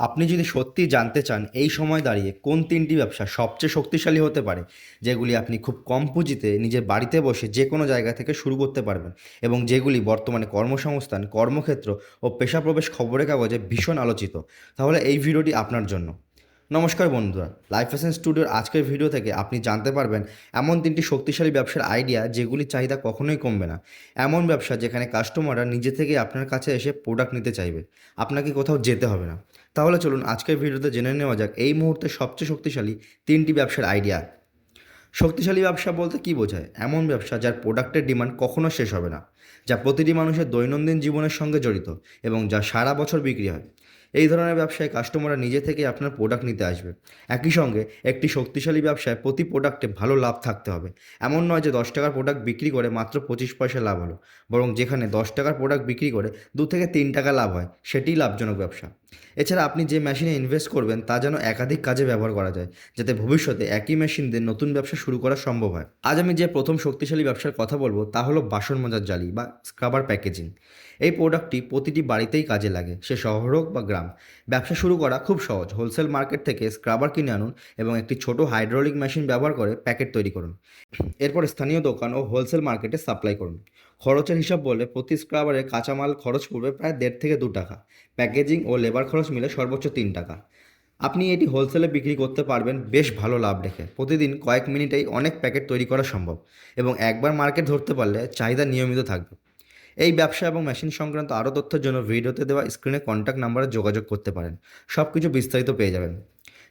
আপনি যদি সত্যি জানতে চান এই সময় দাঁড়িয়ে কোন তিনটি ব্যবসা সবচেয়ে শক্তিশালী হতে পারে, যেগুলি আপনি খুব কম পুঁজিতে নিজের বাড়িতে বসে যে কোনো জায়গা থেকে শুরু করতে পারবেন এবং যেগুলি বর্তমানে কর্মসংস্থান, কর্মক্ষেত্র ও পেশা প্রবেশ খবরের কাগজে ভীষণ আলোচিত। তাহলে এই ভিডিওটি আপনার জন্য। নমস্কার বন্ধুরা লাইফ ফ্যাশন স্টুডিওর আজকের ভিডিও থেকে আপনি জানতে পারবেন এমন তিনটি শক্তিশালী ব্যবসার আইডিয়া যেগুলির চাহিদা কখনোই কমবে না। এমন ব্যবসা যেখানে কাস্টমাররা নিজে থেকে আপনার কাছে এসে প্রোডাক্ট নিতে চাইবে। আপনাকে কোথাও যেতে হবে না। তাহলে চলুন আজকের ভিডিওতে জেনে নেওয়া যাক, এই মুহূর্তে সবচেয়ে শক্তিশালী তিনটি ব্যবসার আইডিয়া শক্তিশালী ব্যবসা বলতে কী বোঝায়? এমন ব্যবসা যার প্রোডাক্টের ডিমান্ড কখনো শেষ হবে না, যা প্রতিটি মানুষের দৈনন্দিন জীবনের সঙ্গে জড়িত এবং যা সারা বছর বিক্রি হয়। এই ধরনের ব্যবসায় কাস্টমাররা নিজে থেকে আপনার প্রোডাক্ট নিতে আসবে। একই সঙ্গে একটি শক্তিশালী ব্যবসায় প্রতি প্রোডাক্টে ভালো লাভ থাকতে হবে। এমন নয় যে দশ টাকার প্রোডাক্ট বিক্রি করে মাত্র পঁচিশ পয়সা লাভ হলো, বরং যেখানে দশ টাকার প্রোডাক্ট বিক্রি করে দু থেকে তিন টাকা লাভ হয়, সেটিই লাভজনক ব্যবসা। এছাড়া আপনি যে মেশিনে ইনভেস্ট করবেন, তা যেন একাধিক কাজে ব্যবহার করা যায়, যাতে ভবিষ্যতে একই মেশিন দিয়ে নতুন ব্যবসা শুরু করা সম্ভব হয়। আজ আমি যে প্রথম শক্তিশালী ব্যবসার কথা বলব, তা হলো বাসন মাজার জালি বা স্ক্রাবার প্যাকেজিং এই প্রোডাক্টটি প্রতিটি বাড়িতেই কাজে লাগে, সে শহর হোক বা গ্রাম। ব্যবসা শুরু করা খুব সহজ। হোলসেল মার্কেট থেকে স্ক্রাবার কিনে আনুন এবং একটি ছোট হাইড্রোলিক মেশিন ব্যবহার করে প্যাকেট তৈরি করুন। এরপর স্থানীয় দোকান ও হোলসেল মার্কেটে সাপ্লাই করুন। খরচের হিসাব বলে প্রতি স্ক্রাবারে কাঁচামাল খরচ পড়বে প্রায় দেড় থেকে দু টাকা। প্যাকেজিং ও লেবার খরচ মিলে সর্বোচ্চ তিন টাকা। আপনি এটি হোলসেলে বিক্রি করতে পারবেন বেশ ভালো লাভ রেখে প্রতিদিন কয়েক মিনিটেই অনেক প্যাকেট তৈরি করা সম্ভব এবং একবার মার্কেট ধরতে পারলে চাহিদা নিয়মিত থাকবে। এই ব্যবসা এবং মেশিন সংক্রান্ত আরও তথ্যের জন্য ভিডিওতে দেওয়া স্ক্রিনে কন্ট্যাক্ট নাম্বারে যোগাযোগ করতে পারেন। সব কিছু বিস্তারিত পেয়ে যাবেন।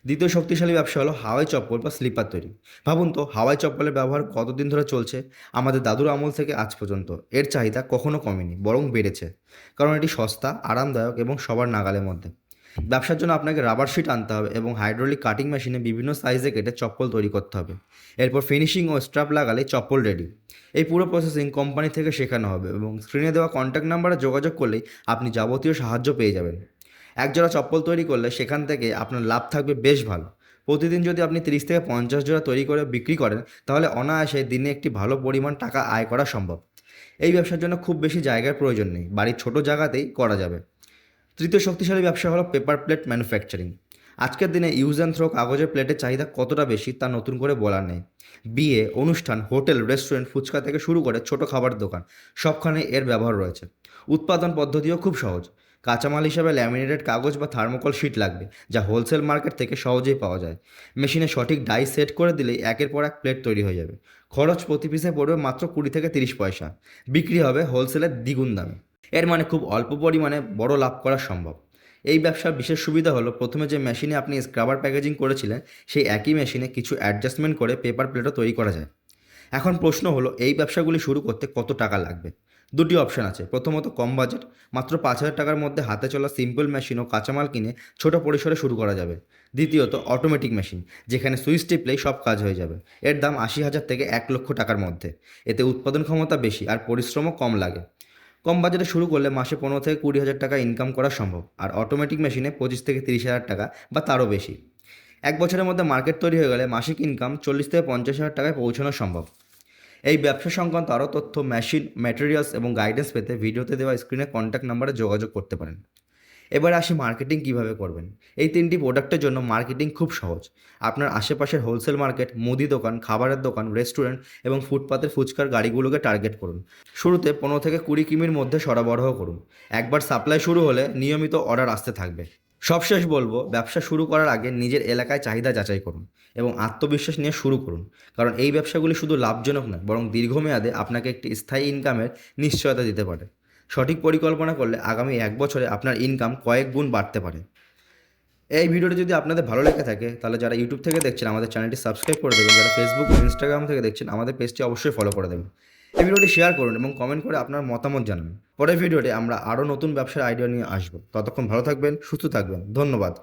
দ্বিতীয় শক্তিশালী ব্যবসা হলো হাওয়াই চপ্পল বা স্লিপার তৈরি। ভাবুন তো, হাওয়াই চপ্পলের ব্যবহার কতদিন ধরে চলছে? আমাদের দাদুর আমল থেকে আজ পর্যন্ত। এর চাহিদা কখনো কমেনি, বরং বেড়েছে। কারণ এটি সস্তা, আরামদায়ক এবং সবার নাগালের মধ্যে। ব্যবসার জন্য আপনাকে রাবার শিট আনতে হবে এবং হাইড্রোলিক কাটিং মেশিনে বিভিন্ন সাইজে কেটে চপ্পল তৈরি করতে হবে। এরপর ফিনিশিং ও স্ট্রাপ লাগালে চপ্পল রেডি। এই পুরো প্রসেসিং কোম্পানি থেকে শেখানো হবে এবং স্ক্রিনে দেওয়া কন্ট্যাক্ট নাম্বারে যোগাযোগ করলেই আপনি যাবতীয় সাহায্য পেয়ে যাবেন। একজোড়া চপ্পল তৈরি করলে সেখান থেকে আপনার লাভ থাকবে বেশ ভালো। প্রতিদিন যদি আপনি তিরিশ থেকে পঞ্চাশ জোড়া তৈরি করে বিক্রি করেন, তাহলে অনায়াসে দিনে একটি ভালো পরিমাণ টাকা আয় করা সম্ভব। এই ব্যবসার জন্য খুব বেশি জায়গার প্রয়োজন নেই, বাড়ির ছোট জায়গাতেই করা যাবে। তৃতীয় শক্তিশালী ব্যবসা হলো পেপার প্লেট ম্যানুফ্যাকচারিং আজকের দিনে ইউজ অ্যান্ড থ্রো কাগজের প্লেটের চাহিদা কতটা বেশি তা নতুন করে বলার নেই। বিয়ে, অনুষ্ঠান, হোটেল রেস্টুরেন্ট ফুচকা থেকে শুরু করে ছোট খাবার দোকান, সবখানে এর ব্যবহার রয়েছে। উৎপাদন পদ্ধতিও খুব সহজ। কাঁচামাল হিসাবে ল্যামিনেটেড কাগজ বা থার্মোকল শিট লাগবে, যা হোলসেল মার্কেট থেকে সহজেই পাওয়া যায়। মেশিনে সঠিক ডাই সেট করে দিলেই একের পর এক প্লেট তৈরি হয়ে যাবে। খরচ প্রতি পিসে পড়বে মাত্র কুড়ি থেকে তিরিশ পয়সা। বিক্রি হবে হোলসেলের দ্বিগুণ দামে। এর মানে খুব অল্প পরিমাণে বড় লাভ করা সম্ভব। এই ব্যবসার বিশেষ সুবিধা হলো প্রথমে যে মেশিনে আপনি স্ক্রাবার প্যাকেজিং করেছিলেন, সেই একই মেশিনে কিছু অ্যাডজাস্টমেন্ট করে পেপার প্লেটও তৈরি করা যায়। এখন প্রশ্ন হলো, এই ব্যবসাগুলি শুরু করতে কত টাকা লাগবে? দুটি অপশন আছে। প্রথমত, কম বাজেট, মাত্র পাঁচ হাজার টাকার মধ্যে হাতে চলা সিম্পল মেশিন ও কাঁচামাল কিনে ছোট পরিসরে শুরু করা যাবে। দ্বিতীয়ত অটোমেটিক মেশিন যেখানে সুইচ টিপলেই সব কাজ হয়ে যাবে। এর দাম আশি হাজার থেকে এক লক্ষ টাকার মধ্যে। এতে উৎপাদন ক্ষমতা বেশি আর পরিশ্রমও কম লাগে। কম বাজেটে শুরু করলে মাসে পনেরো থেকে কুড়ি হাজার টাকা ইনকাম করা সম্ভব, আর অটোমেটিক মেশিনে পঁচিশ থেকে তিরিশ হাজার টাকা বা তারও বেশি। এক বছরের মধ্যে মার্কেট তৈরি হয়ে গেলে মাসিক ইনকাম চল্লিশ থেকে পঞ্চাশ হাজার টাকায় পৌঁছানো সম্ভব। এই ব্যবসা সংক্রান্ত আরও তথ্য মেশিন ম্যাটেরিয়ালস এবং গাইডেন্স পেতে ভিডিওতে দেওয়া স্ক্রিনে কন্ট্যাক্ট নাম্বারে যোগাযোগ করতে পারেন। এবার আসি মার্কেটিং কীভাবে করবেন। এই তিনটি প্রোডাক্টের জন্য মার্কেটিং খুব সহজ। আপনার আশেপাশের হোলসেল মার্কেট মুদি দোকান, খাবারের দোকান রেস্টুরেন্ট এবং ফুটপাতের ফুচকার গাড়িগুলোকে টার্গেট করুন। শুরুতে পনেরো থেকে কুড়ি কিমির মধ্যে সরবরাহ করুন। একবার সাপ্লাই শুরু হলে নিয়মিত অর্ডার আসতে থাকবে। সবশেষ বলব, ব্যবসা শুরু করার আগে নিজের এলাকায় চাহিদা যাচাই করুন এবং আত্মবিশ্বাস নিয়ে শুরু করুন। কারণ এই ব্যবসাগুলি শুধু লাভজনক নয়, বরং দীর্ঘমেয়াদে আপনাকে একটি স্থায়ী ইনকামের নিশ্চয়তা দিতে পারে। সঠিক পরিকল্পনা করলে আগামী এক বছরে আপনার ইনকাম কয়েক গুণ বাড়তে পারে। এই ভিডিওটি যদি আপনাদের ভালো লেগে থাকে, তাহলে যারা ইউটিউব থেকে দেখছেন, আমাদের চ্যানেলটি সাবস্ক্রাইব করে দেবেন। যারা ফেসবুক ইনস্টাগ্রাম থেকে দেখছেন, আমাদের পেজটি অবশ্যই ফলো করে দেবেন। এই ভিডিওটি শেয়ার করুন এবং কমেন্ট করে আপনার মতামত জানান। পরের ভিডিওতে আমরা আরও নতুন ব্যবসার আইডিয়া নিয়ে আসব। ততক্ষণ ভালো থাকবেন, সুস্থ থাকবেন। ধন্যবাদ।